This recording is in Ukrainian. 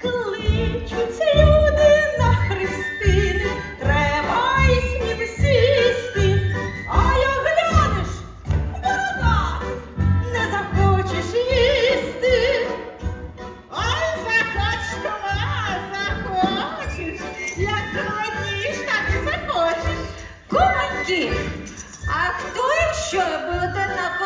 Кличуть люди на хрестини, треба й смім сісти. А як глянеш, борода, не захочеш їсти. Ой, захочеш, кума, захочеш. Як зголоднієш, так і захочеш. Куманьки, а хто якщо буде, на